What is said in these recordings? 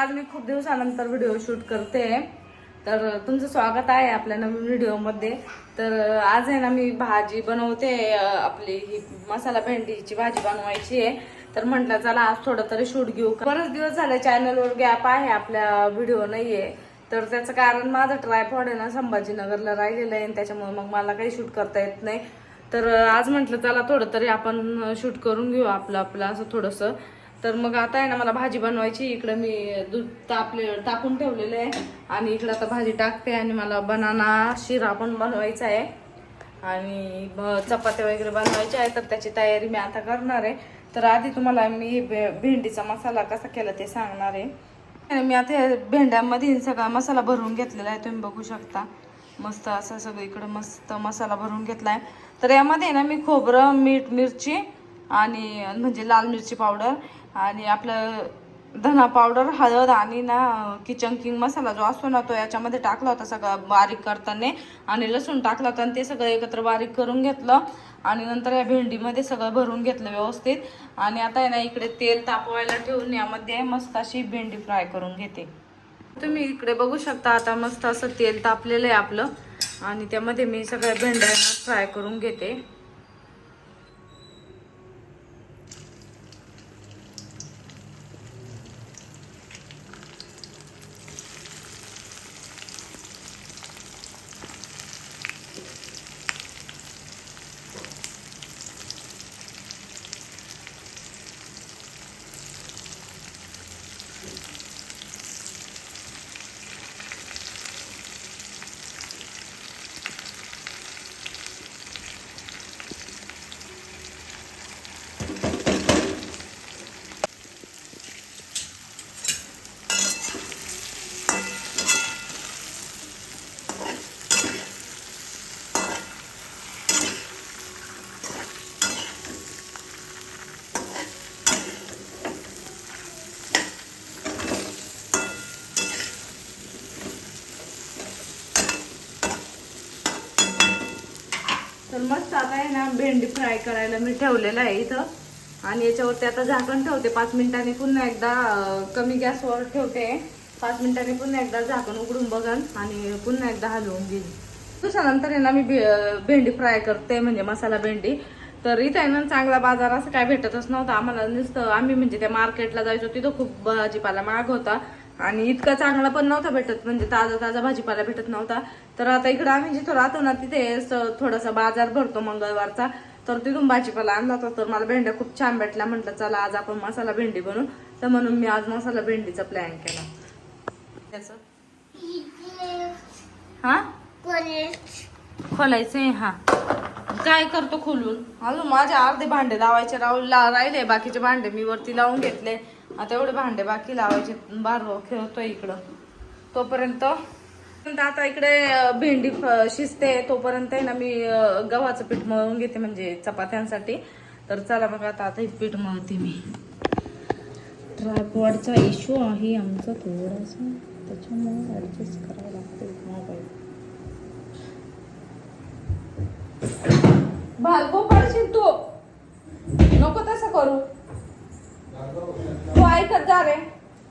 आज मी खूप दिवसानंतर व्हिडिओ शूट करते. तर तुमचं स्वागत आहे आपल्या नवीन व्हिडिओमध्ये तर आज आहे ना मी भाजी बनवते आपली ही मसाला भेंडीची भाजी बनवायची आहे. तर म्हटलं चला आज थोडं तरी शूट घेऊ. बरेच दिवस झाले चॅनलवर गॅप आहे आपल्या व्हिडिओ नाहीये. तर त्याचं कारण माझं ट्रायपॉड आहे ना संभाजीनगरला राहिलेलं आहे आणि त्याच्यामुळे मग मला काही शूट करता येत नाही. तर आज म्हटलं चला थोडं तरी आपण शूट करून घेऊ आपलं आपलं असं थोडंसं. तर मग आता आहे ना मला भाजी बनवायची. इकडं मी दूध तापले टाकून ठेवलेलं आहे. आणि इकडं आता भाजी टाकते आणि मला बनाना शिरा पण बनवायचा आहे. आणि चपात्या वगैरे बनवायच्या आहे तर त्याची तयारी मी आता करणार आहे. तर आधी तुम्हाला मी भे- भेंडीचा मसाला कसा केला ते सांगणार आहे. आणि मी आता या भेंड्यामध्ये सगळा मसाला भरून घेतलेला आहे. तुम्ही बघू शकता. मस्त असं सगळीकडे मस्त मसाला भरून घेतला आहे तर यामध्ये ना मी खोबरं मीठ मिरची आणि म्हणजे लाल मिरची पावडर आणि आपलं धना पावडर हळद आणि ना किचन किंग मसाला जो असतो ना तो याच्यामध्ये टाकला होता सगळं बारीक करताना. आणि लसूण टाकला होता आणि ते सगळं एकत्र बारीक करून घेतलं. आणि नंतर या भेंडीमध्ये सगळं भरून घेतलं व्यवस्थित. आणि आता आहे ना इकडे तेल तापवायला ठेवून यामध्ये मस्त अशी भेंडी फ्राय करून घेते. तुम्ही इकडे बघू शकता आता मस्त असं तेल तापलेलं आहे आपलं. आणि त्यामध्ये मी सगळ्या भेंड्या फ्राय करून घेते तर मस्त आता आहे ना भेंडी फ्राय करायला मी ठेवलेलं आहे इथं. आणि याच्यावरती आता झाकण ठेवते. पाच मिनिटांनी पुन्हा एकदा कमी गॅसवर ठेवते. पाच मिनिटांनी पुन्हा एकदा झाकण उघडून बघन आणि पुन्हा एकदा हलवून घेईन. त्याच्यानंतर आहे ना मी भेंडी फ्राय करते म्हणजे मसाला भेंडी. तर इथं आहे ना चांगला बाजार असं काय भेटतच नव्हता. आम्हाला नुसतं आम्ही म्हणजे त्या मार्केटला जायचो तिथं खूप भाजीपाला महाग होता. आणि इतका चांगला पण नव्हता भेटत म्हणजे ताजा ताजा भाजीपाला भेटत नव्हता. तर आता इकडं आम्ही जिथं राहतो ना तिथे असं थोडासा बाजार भरतो मंगळवारचा. तर तिथून भाजीपाला आणला होता. तर मला भेंड्या खूप छान भेटल्या. म्हटलं चला आज आपण मसाला भेंडी बनवू. तर म्हणून मी आज मसाला भेंडीचा प्लॅन केला. त्याचं? हा? खोलायचंय हा. काय करतो खोलून? अजून माझे अर्धे भांडे लावायचे राहू राहिले. बाकीचे भांडे मी वरती लावून घेतले. आता एवढे भांडे बाकी लावायचे बार खेळतोय इकडं. तोपर्यंत आता इकडे भेंडी शिजते तोपर्यंत आहे ना मी गव्हाचं पीठ मळून घेते म्हणजे चपात्यांसाठी. तर चला मग आता आता पीठ मळते मी. ट्रायपॉडचा इश्यू आहे आमचा थोडासा. त्याच्यामुळे ॲडजस्ट करावं लागतं मोबाईल भार्गव पडशील तू. नको तसं करू. तू ऐकत जा रे.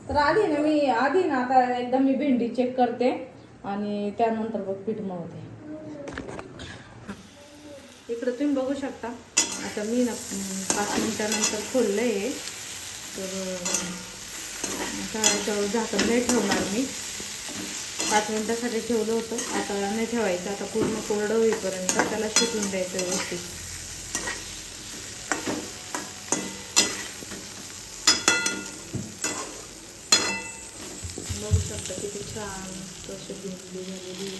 तर आधी ना मी आधी ना आता एकदा मी भेंडी चेक करते आणि त्यानंतर बघ पीठ मळते. इकडं तुम्ही बघू शकता. आता मी ना पाच मिनिटानंतर खोललं आहे तर आता झाकण नाही ठेवणार मी. पाच मिनिटासाठी ठेवलं होतं. आता नाही ठेवायचं. आता पूर्ण कोरडं होईपर्यंत त्याला शिकून द्यायचं व्यवस्थित बघू शकता किती छान कशी भिजली झालेली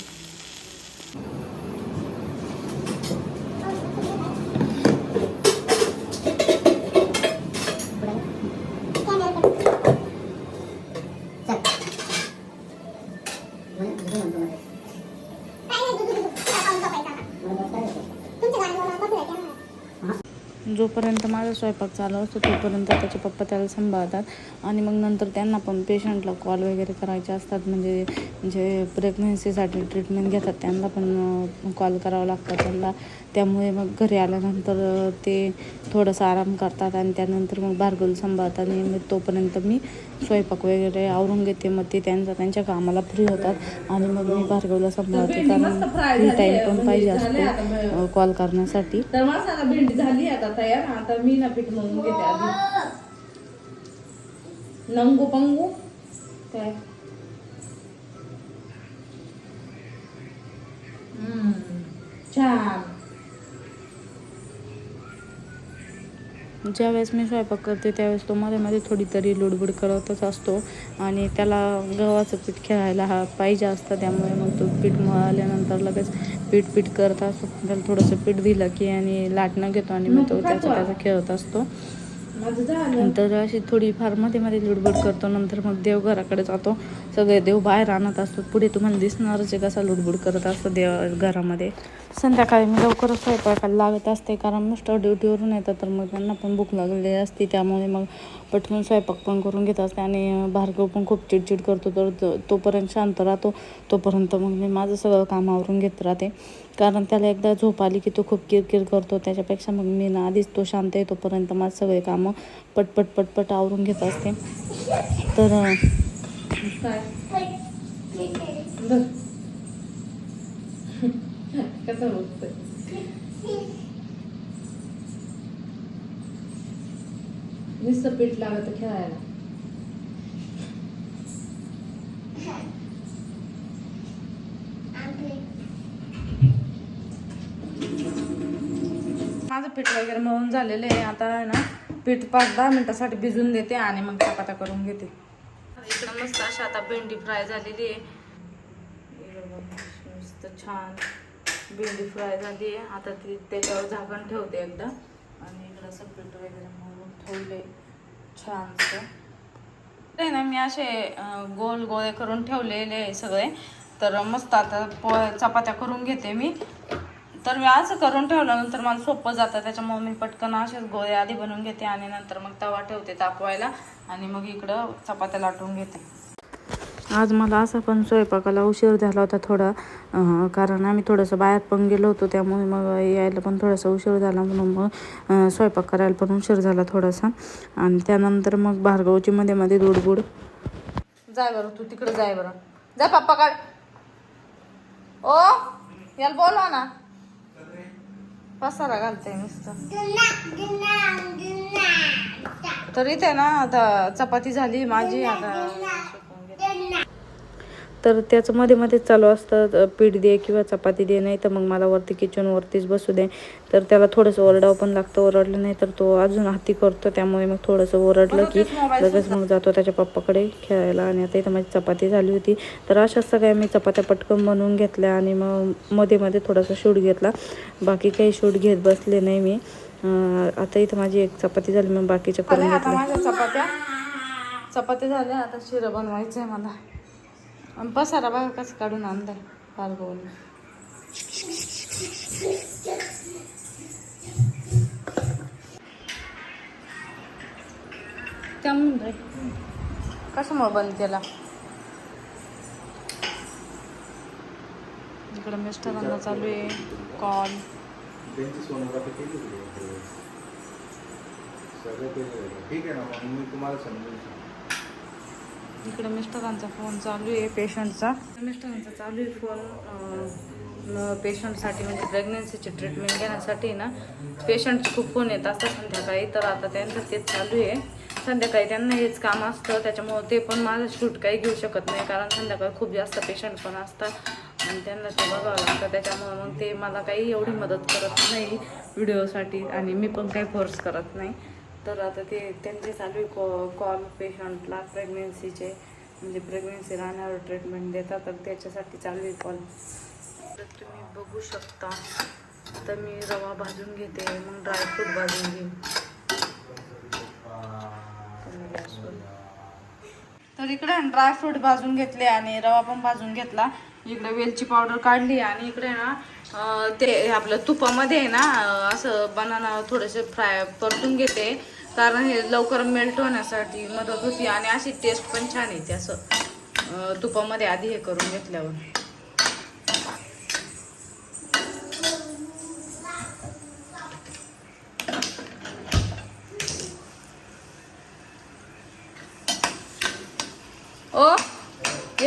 जोपर्यंत माझा स्वयंपाक चालू असतो तोपर्यंत त्याचे पप्पा त्याला सांभाळतात. आणि मग नंतर त्यांना पण पेशंटला कॉल वगैरे करायचे असतात. म्हणजे जे प्रेग्नन्सीसाठी ट्रीटमेंट घेतात. त्यांना पण कॉल करावं लागतं. त्यांना त्यामुळे मग घरी आल्यानंतर ते थोडंसं आराम करतात आणि त्यानंतर मग भार्गवला सांभाळतात आणि मग तोपर्यंत मी स्वयंपाक वगैरे आवरून घेते. मग ते त्यांचा त्यांच्या कामाला फ्री होतात आणि मग मी भार्गवला सांभाळते. कारण फ्री टाईम पण पाहिजे असतो कॉल करण्यासाठी. तर मसाला भेंडी झाली आता तयार. आता मी ना पीठ मळून घेते आधी. नंगू पंगू. काय? हम्म, छान. ज्यावेळेस मी स्वयंपाक करते त्यावेळेस तो मध्ये मध्ये थोडी तरी लुडबुड करतच असतो. आणि त्याला गव्हाचं पीठ खेळायला हा पाहिजे असतं त्यामुळे मग तो पीठ मळाल्यानंतर लगेच पीठ पीठ करत असतो. त्याला थोडंसं पीठ दिलं की आणि लाटणं घेतो आणि मग तो त्याचा त्याचा खेळत असतो. नंतर अशी थोडी फारमध्ये मध्ये लुडबुड करतो. नंतर मग देवघराकडे जातो. सगळे देव बाहेर आणत असतात. पुढे तुम्हाला दिसणारच आहे कसा लुडबुड करत असतो देव घरामध्ये. संध्याकाळी मी लवकरच स्वयंपाकाला लागत असते. कारण मिस्टर ड्युटीवरून येतात तर मग त्यांना पण भूक लागलेली असते. त्यामुळे मग पटकन स्वयंपाक पण करून घेत असते. आणि भार्गव पण खूप चिडचिड करतो. तर तो- तोपर्यंत शांत राहतो. तोपर्यंत मग मी माझं सगळं काम आवरून घेत राहते. कारण त्याला एकदा झोप आली की तो खूप किरकिर करतो. त्याच्यापेक्षा मग मी ना आधीच तो शांत आहे तोपर्यंत माझं सगळे कामं पटपट पटपट आवरून घेत असते. तर नुसतं पीठ लागत खेळायला. माझं पीठ वगैरे मळून झालेलं आहे. आता आहे ना पीठ पाच दहा मिनटासाठी भिजून देते आणि मग चपात्या करून घेते. इकडं मस्त अशी आता भेंडी फ्राय झालेली आहे. मस्त छान भेंडी फ्राय झाली आहे. आता ती त्याच्यावर झाकण ठेवते एकदा. आणि इकडं असं पीठ वगैरे मळून ठेवले छानसं. ते ना मी असे गोल गोळे करून ठेवलेले आहे सगळे. तर मस्त आता पो चपात्या करून घेते मी. तर मी असं करून ठेवल्यानंतर मला सोपं जातं. त्याच्यामुळे मी पटकन असेच गोळे आधी बनवून घेते आणि नंतर मग तवा ठेवते तापवायला आणि मग इकडं चपात्या लाटून घेते. आज मला असा पण स्वयंपाकाला उशीर झाला होता थोडा कारण आम्ही थोडंसं बाहेर पण गेलो होतो त्यामुळे मग यायला पण थोडासा उशीर झाला म्हणून मग स्वयंपाक करायला पण उशीर झाला थोडासा. आणि त्यानंतर मग भार्गवची मध्ये मध्ये दुडबुड. जाय बरं तू तिकडे जाय बरं. जा पप्पा काढ. ओ याला बोलवा ना. पसारा घालते नुसतं तर इथे ना आता चपाती झाली माझी आता. तर त्याचं मध्ये मध्येच चालू असतं पीठ दे किंवा चपाती दे नाही तर मग मला वरती किचनवरतीच बसू दे. तर त्याला थोडंसं ओरडावं पण लागतं ओरडलं नाही तर तो अजून हाती करतो त्यामुळे मग थोडंसं ओरडलं की लगेच मग जातो त्याच्या पप्पाकडे खेळायला आणि आता इथं माझी चपाती झाली होती. तर अशाच सगळ्या मी चपात्या पटकन बनवून घेतल्या आणि मग मध्ये मध्ये थोडासा शूट घेतला. बाकी काही शूट घेत बसले नाही मी. आता इथं माझी एक चपाती झाली मग बाकीच्या करून घेतल्या. चपात्या. चपात्या झाल्या आता शिरं बनवायचं आहे मला. आणि पसारा बघा कसं काढून आणलाय फाल्गुनी त्यामुळे कशामुळे बंद केला? इकडे मिस्टरांना चालू आहे कॉल ठीक आहे ना मग मी तुम्हाला समजून सांगतो. इकडे मिस्टरांचा फोन चालू आहे पेशंटचा. मिस्टरांचा चालू आहे फोन. पेशंटसाठी म्हणजे प्रेग्नन्सीची ट्रीटमेंट घेण्यासाठी ना. पेशंटचे खूप फोन येत असतात संध्याकाळी तर आता त्यांचं तेच चालू आहे. संध्याकाळी त्यांना हेच काम असतं त्याच्यामुळं ते पण माझं शूट काही घेऊ शकत नाही कारण संध्याकाळी खूप जास्त पेशंट पण असतात. आणि त्यांना ते बघावं लागतं त्याच्यामुळं मग ते मला काही एवढी मदत करत नाही व्हिडिओसाठी आणि मी पण काही फोर्स करत नाही. तर आता ते त्यांचे चालू आहे कॉ कॉल पेशंटला प्रेग्नेन्सीचे म्हणजे प्रेग्नेन्सी राहण्यावर ट्रीटमेंट देतात तर त्याच्यासाठी चालू आहे कॉल तर तुम्ही बघू शकता. तर मी रवा भाजून घेते मग ड्रायफ्रूट भाजून घेईन. तर इकडे ड्रायफ्रूट भाजून घेतले आणि रवा पण भाजून घेतला. इकडे वेलची पावडर काढली आणि इकडे ना ते आपलं तुपामध्ये आहे ना असं बनाना थोडेसे फ्राय परतून घेते. कारण हे लवकर मेल्ट होण्यासाठी मदत होती आणि अशी टेस्ट पण छान येते असं. तुपामध्ये आधी हे करून घेतल्यावर ओ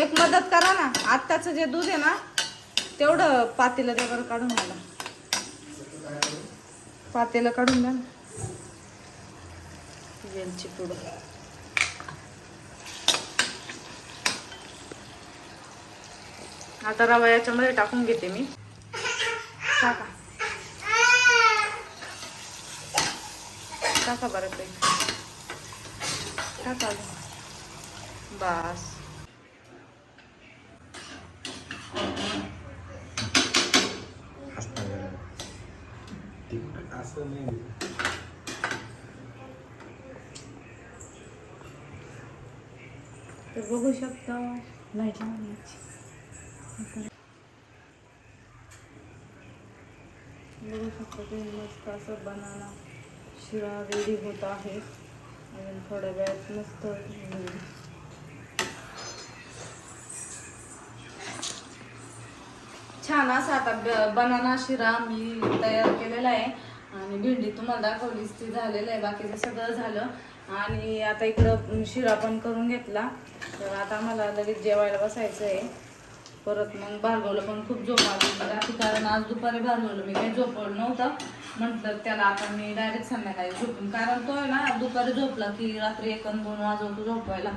एक मदत करा ना. आत्ताचं जे दूध आहे ना तेवढं पातेलं द्या बरं काढून मला पातेलं काढून द्या ना. वेलची पुढं आता रवा याच्यामध्ये टाकून घेते मी. टाका. टाका बरं ते. टाका. बस. असं नाही तर बघू शकता लाइट बघू शकता तुम्ही मस्त असं बनाना शिरा रेडी होत आहे. अजून थोड्या वेळात मस्त छान असा आता बनाना शिरा मी तयार केलेला आहे. आणि भेंडी तुम्हाला दाखवलीच ती झालेलं आहे बाकीचं सगळं झालं. आणि आता इकडं शिरा पण करून घेतला. तर आता आम्हाला लगेच जेवायला बसायचं आहे. परत मग भार्गवला पण खूप झोप आली रात्री कारण आज दुपारी भार्गवलं मी काही झोपवलं नव्हतं. म्हटलं त्याला आता मी डायरेक्ट संध्याकाळी झोपून कारण तो आहे ना दुपारी झोपला की रात्री एक दोन वाजवतो झोपवायला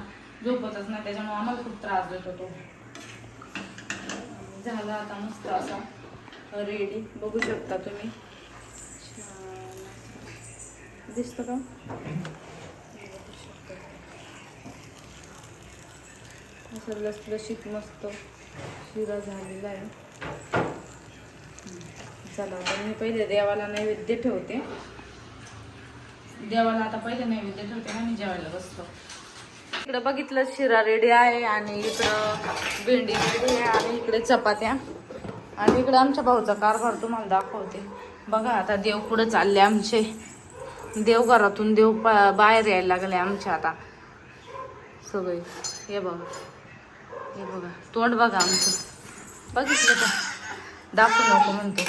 झोपतच नाही त्याच्यामुळे आम्हाला खूप त्रास देतो तो. झाला आता मस्त असा. रेडी बघू शकता तुम्ही. दिसतं का. असं लसलशीत मस्त शिरा झालेला आहे. चला तर मी पहिले देवाला नैवेद्य ठेवते देवाला आता पहिले नैवेद्य ठेवते आणि जेवायला बसतो इकडं बघितलं शिरा रेडी आहे आणि इकडं भेंडी रेडी आहे आणि इकडे चपात्या आणि इकडे आमच्या भाऊचा कारभार तुम्हाला दाखवते बघा आता देव पुढे चालले आमचे देवघरातून देव बाहेर यायला लागले आमच्या आता. सगळे. हे बघा. हे बघा. तोंड बघा आमचं. बघितलं का दाखवू नको म्हणतो.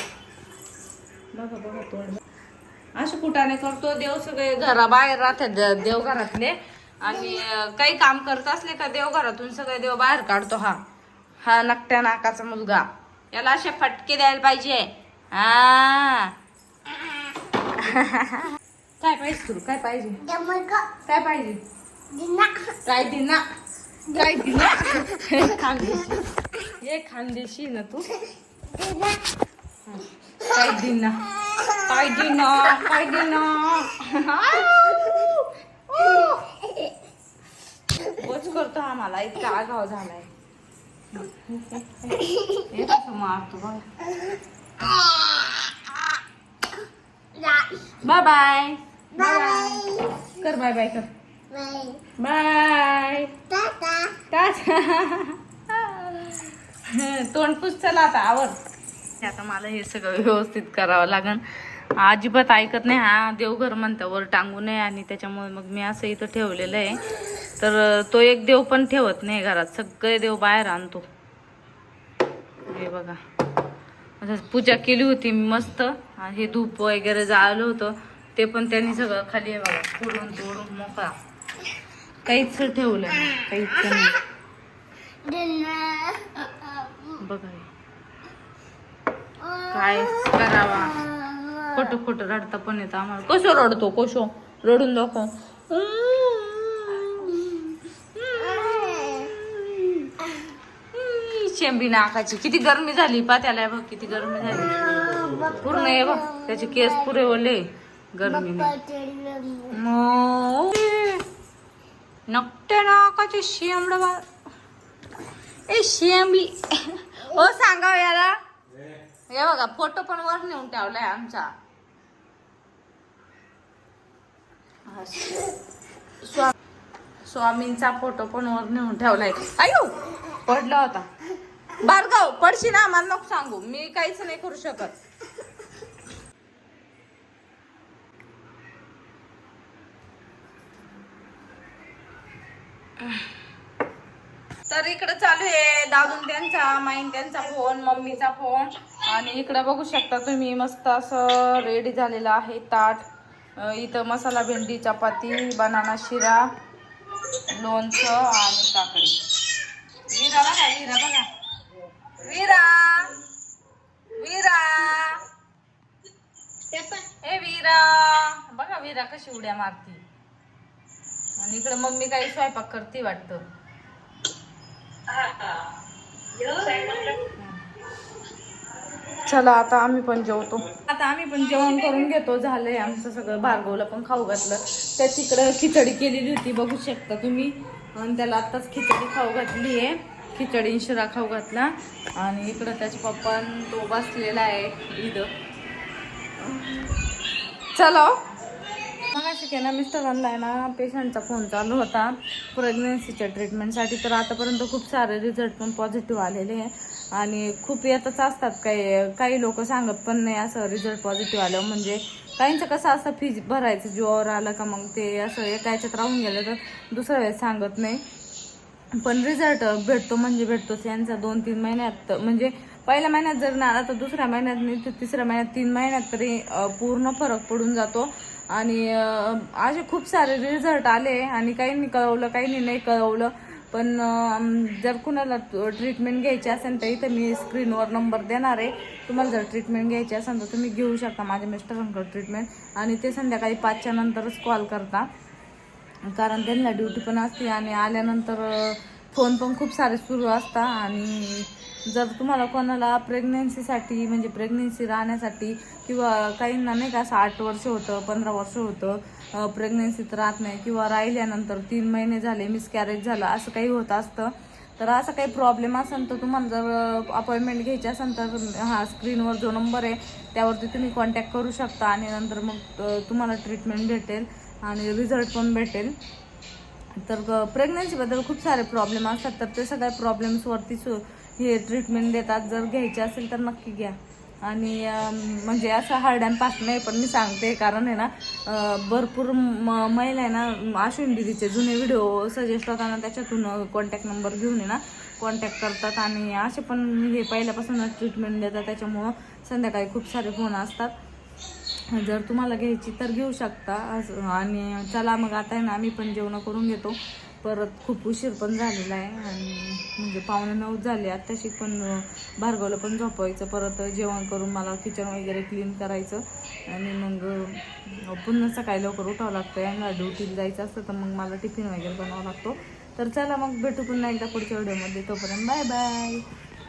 बघा बघा तोंड. असं कुटाने करतो देव सगळे घराबाहेर राहतात द- आणि काही काम करत असले का देवघरातून सगळे देव बाहेर काढतो हा. हा नकट्या नाकाचा मुलगा. याला असे फटके द्यायला पाहिजे. हा. काय पाहिजे तुला काय पाहिजे? काय पाहिजे? काय दिना? काय दिना? खानदेशी. हे खानदेशी ना तू? काय दिना? काय दिना? काय दिना? बोच करतो मला इतका आगाव झालाय. हे कसं मारतो बघ. बाय बाय बाय कर बाय बाय कर. बाय तोंड पुस चला आता आवर. आता मला हे सगळं व्यवस्थित करावं लागन. अजिबात ऐकत नाही हा देवघर म्हणतं वर टांगू नये आणि त्याच्यामुळे मग मी असं इथं ठेवलेलं आहे. तर तो एक देव पण ठेवत नाही घरात सगळे देव बाहेर आणतो. हे बघा. पूजा केली होती मी मस्त. हे धूप वगैरे जाळलं होतं. ते पण त्यांनी सगळं खाली आहे बघा फोडून तोडून मोकळा. काहीच ठेवलं नाही काहीच नाही. बघा काय करावा? खोटं खोटं रडता पण येतं आम्हाला. कसो रडतो कसो रडून दाखव. शेंबी नाकाची. किती गरमी झाली पा त्याला बघ किती गरमी झाली. पूर्ण आहे बघ त्याचे केस पुरे ओले गरमीने. नकट्या नाकाचे शेंबड बा ए शेंबी ओ सांगा याला. हे बघा फोटो पण वर नेऊन ठेवलाय आमचा. स्वा- स्वामींचा फोटो पण वर नेऊन ठेवलाय. अयो पडला होता. बारगाव पडशी ना मला नको सांगू. मी काहीच नाही करू शकत. तर इकडे चालू आहे दादून त्यांचा माईन त्यांचा फोन मम्मीचा फोन आणि इकडे बघू शकता तुम्ही मस्त असं रेडी झालेलं आहे ताट. इथं मसाला भेंडी चपाती बनाना शिरा लोणचं आणि काकडी. विरा बघा विरा बघा. विरा! विरा! ए विरा! बघा विरा कशी उड्या मारती. आणि इकडे मम्मी काही स्वयंपाक करते वाटतं. चला आता आम्ही पण जेवतो. आता आम्ही पण जेवण करून घेतो. झालंय आमचं सगळं. भार्गवला पण खाऊ घातलं. त्या तिकडं खिचडी केलेली होती बघू शकता तुम्ही. आणि त्याला आत्ताच खिचडी खाऊ घातली आहे. खिचडी शिरा खाऊ घातला. आणि इकडं त्याच्या पप्पा तो बसलेला आहे इथं. चलो मग अशी मिस्टर मिस्टरांना आहे ना पेशंटचा फोन चालू होता. प्रेग्नन्सीच्या ट्रीटमेंटसाठी तर आतापर्यंत खूप सारे रिझल्ट पण पॉझिटिव्ह आलेले आहे. आणि खूप येतच असतात काही काही लोक सांगत पण नाही असं रिझल्ट पॉझिटिव्ह आलं म्हणजे. काहींचं कसं असतं फीज भरायचं जीवावर आलं का मग ते असं एका याच्यात राहून गेलं तर दुसऱ्या वेळेस सांगत नाही. पण रिझल्ट भेटतो म्हणजे भेटतोच. यांचा दोन तीन महिन्यात म्हणजे पहिल्या महिन्यात जर नाही आला तर दुसऱ्या महिन्यात नाही तर तिसऱ्या महिन्यात तीन महिन्यात तरी पूर्ण फरक पडून जातो. आणि असे खूप सारे रिझल्ट आले आणि काहींनी कळवलं काहींनी नाही कळवलं. पण जर कुणाला ट्रीटमेंट घ्यायची असेल तर इथं मी स्क्रीनवर नंबर देणार आहे. तुम्हाला जर ट्रीटमेंट घ्यायची असेल तर तुम्ही घेऊ शकता माझ्या मिस्टरांकडं ट्रीटमेंट आणि ते संध्याकाळी पाचच्या नंतरच कॉल करता. कारण त्यांना ड्युटी पण असते आणि आल्यानंतर फोन पण खूप सारे सुरू असतात आणि जर तुम्हाला कोणाला प्रेग्नेन्सीसाठी म्हणजे प्रेग्नेन्सी राहण्यासाठी किंवा काहींना नाही का असं आठ वर्ष होतं पंधरा वर्ष होतं प्रेग्नेन्सीत राहत नाही किंवा राहिल्यानंतर तीन महिने झाले मिसकॅरेज झालं असं काही होत असतं तर असं काही प्रॉब्लेम असेल तर तुम्हाला जर अपॉइंटमेंट घ्यायची असेल तर हा स्क्रीनवर जो नंबर आहे त्यावरती तुम्ही कॉन्टॅक्ट करू शकता आणि नंतर मग तुम्हाला ट्रीटमेंट भेटेल आणि रिझल्ट पण भेटेल. तर प्रेग्नन्सीबद्दल खूप सारे प्रॉब्लेम असतात तर ते सगळ्या प्रॉब्लेम्सवरती सु हे ट्रीटमेंट देतात. जर घ्यायची असेल तर नक्की घ्या. आणि म्हणजे असं हार्ड अँड नाही पण मी सांगते. कारण आहे ना भरपूर म- महिला आहे ना अश्विन दिदीचे जुने व्हिडिओ सजेस्ट होताना त्याच्यातून कॉन्टॅक्ट नंबर घेऊन आहे ना कॉन्टॅक्ट करतात. आणि असे पण हे पहिल्यापासूनच ट्रीटमेंट देतात. त्याच्यामुळं संध्याकाळी खूप सारे फोन असतात. जर तुम्हाला घ्यायची तर घेऊ शकता. असं- आणि चला मग आता आहे ना आम्ही पण जेवण करून घेतो. परत खूप उशीर पण झालेला आहे आणि म्हणजे पावणे नऊ झाले आत्ताशी पण भार्गवला पण झोपवायचं परत जेवण करून मला किचन वगैरे क्लीन करायचं आणि मग पुन्हा सकाळी लवकर उठावं लागतं यांना ड्युटीला जायचं असतं तर मग मला टिफिन वगैरे बनवावा लागतो. तर चला मग भेटू पुन्हा एकदा पुढच्या व्हिडिओमध्ये तोपर्यंत बाय बाय